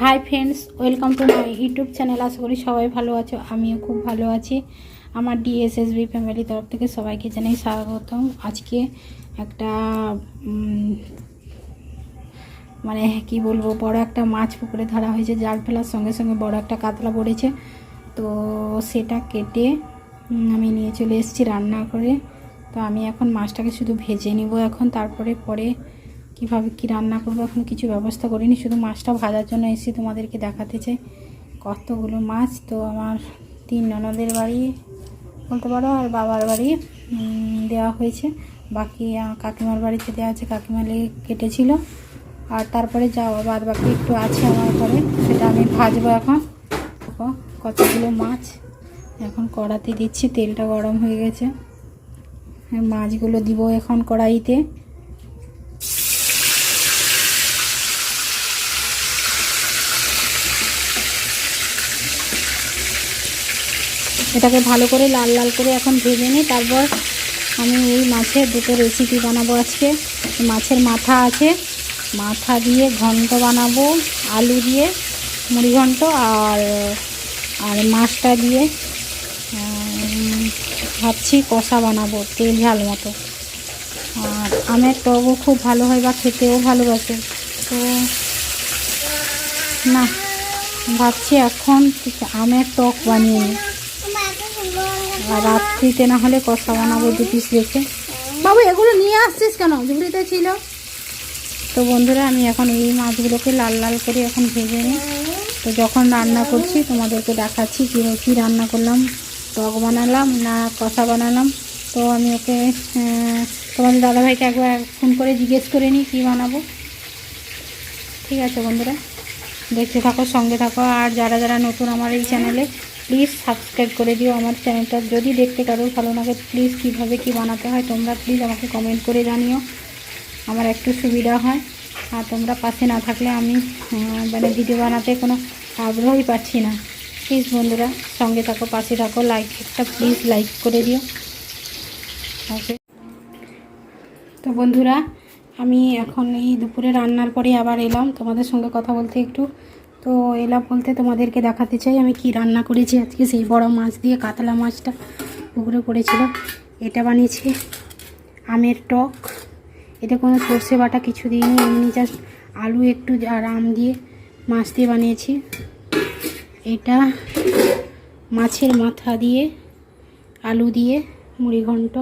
Hi friends welcome to my YouTube channel আশা করি সবাই ভালো আছো, আমিও খুব ভালো আছি। আমার ডিএসএসবি ফ্যামিলি তরফ থেকে সবাইকে জানাই স্বাগতম। আজকে একটা মানে কি বলব, বড় একটা মাছ পুকুরে ধরা হয়েছে, জাল ফেলার সঙ্গে সঙ্গে বড় একটা কাতলা পড়েছে। তো সেটা কেটে আমি নিয়ে চলে এসেছি রান্না করে। তো আমি এখন মাছটাকে শুধু ভেজে নিব এখন, তারপরে পরে কীভাবে কি রান্না করব, এখন কিছু ব্যবস্থা করিনি। শুধু মাছটা ভাজার জন্য এসেছি তোমাদেরকে দেখাতে চাই। কতগুলো মাছ? তো আমার তিন ননদের বাড়ি বলতে পারো, আর বাবার বাড়ি দেওয়া হয়েছে। বাকি কাকিমার বাড়িতে দেওয়া আছে, কাকিমা লেগে কেটেছিল। আর তারপরে যাওয়া বাদ বাকি একটু আছে আমার ঘরে, সেটা আমি ভাজবো এখন। কতগুলো মাছ। এখন কড়াতে দিচ্ছি, তেলটা গরম হয়ে গেছে। মাছগুলো দিব এখন কড়াইতে। এটাকে ভালো করে লাল লাল করে এখন ভেজে নিই তারপর আমি এই মাছের দুটো রেসিপি বানাবো আজকে। মাছের মাথা আছে, মাথা দিয়ে ঘন্ট বানাবো, আলু দিয়ে মুড়ি ঘন্ট আর আর মাছটা দিয়ে ভাবছি কষা বানাবো তেল ঝাল মতো। আর আমের টকও খুব ভালো হয় বা খেতেও ভালোবাসে। তো না, ভাবছি এখন আমের টক বানিয়ে নিই। আর রাত্রিতে না হলে কষা বানাবো দু পিস রেখে। বাবু এগুলো নিয়ে আসছিস কেন? ঝুড়িতে ছিল। তো বন্ধুরা আমি এখন এই মাছগুলোকে লাল লাল করে এখন ভেজে নিই। তো যখন রান্না করছি তোমাদেরকে দেখাচ্ছি কী কী রান্না করলাম। টক বানালাম না কষা বানালাম। তো আমি ওকে তোমাদের দাদাভাইকে একবার ফোন করে জিজ্ঞেস করে নিই কী বানাবো। ঠিক আছে বন্ধুরা দেখতে থাকো সঙ্গে থাকো। আর যারা যারা নতুন আমার এই চ্যানেলে প্লিজ সাবস্ক্রাইব করে দিও আমার চ্যানেলটা যদি দেখতে কারও ভালো লাগে প্লিজ কীভাবে কি বানাতে হয়, তোমরা প্লিজ আমাকে কমেন্ট করে জানিও। আমার একটু সুবিধা হয়। আর তোমরা পাশে না থাকলে আমি মানে ভিডিও বানাতে কোনো আগ্রহই পাচ্ছি না। প্লিজ বন্ধুরা, সঙ্গে থাকো, পাশে থাকো লাইক একটা প্লিজ লাইক করে দিও। ওকে তো বন্ধুরা, আমি এখন এই দুপুরে রান্নার পরে আবার এলাম। তোমাদের সঙ্গে কথা বলতে একটু তো এলাম বলতে তোমাদেরকে দেখাতে চাই, আমি কি রান্না করেছি আজকে? সেই বড় মাছ দিয়ে কাতলা মাছটা পুকুরে পড়েছিল। এটা বানিয়েছি আমের টক। এটা কোনো সর্ষে বাটা কিছু দিইনি, এমনি জাস্ট আলু একটু আর আম দিয়ে মাছ দিয়ে বানিয়েছি। এটা মাছের মাথা দিয়ে, আলু দিয়ে, মুড়ি ঘন্ট।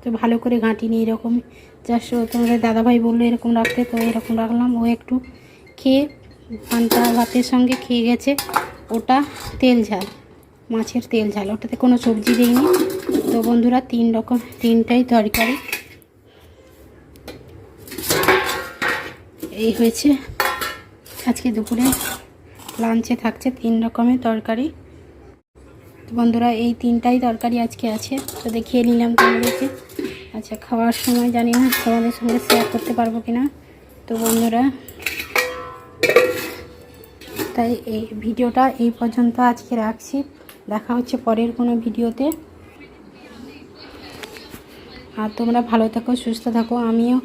তো ভালো করে ঘাঁটিনি এরকম। জাস্ট তোমাদের দাদাভাই বলল এরকম রাখতে, তো এরকম রাখলাম। ও একটু খেয়ে পান্তা ভাতের সঙ্গে খেয়ে গেছে। ওটা তেল ঝাল, মাছের তেল ঝাল। ওটাতে কোনো সবজি দিইনি। তো বন্ধুরা, তিন রকম, তিনটাই তরকারি। এই হয়েছে আজকে দুপুরে লাঞ্চে থাকছে তিন রকমের তরকারি। তো বন্ধুরা, এই তিনটাই তরকারি আজকে আছে। তো দেখিয়ে নিলাম তোমাদেরকে। আচ্ছা খাওয়ার সময় জানি না, তোমাদের সঙ্গে শেয়ার করতে পারব কিনা। তো বন্ধুরা তাই এই ভিডিওটা এই পর্যন্ত আজকে রাখছি। দেখা হচ্ছে পরের কোনো ভিডিওতে। আর তোমরা ভালো থাকো, সুস্থ থাকো। আমিও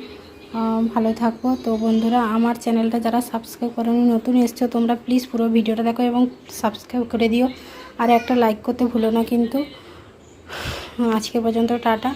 ভালো থাকব। তো বন্ধুরা, আমার চ্যানেলটা যারা সাবস্ক্রাইব করেনি, নতুন এসছো, তোমরা প্লিজ পুরো ভিডিওটা দেখো এবং সাবস্ক্রাইব করে দিও। আর একটা লাইক করতে ভুলো না কিন্তু। আজকে পর্যন্ত টাটা।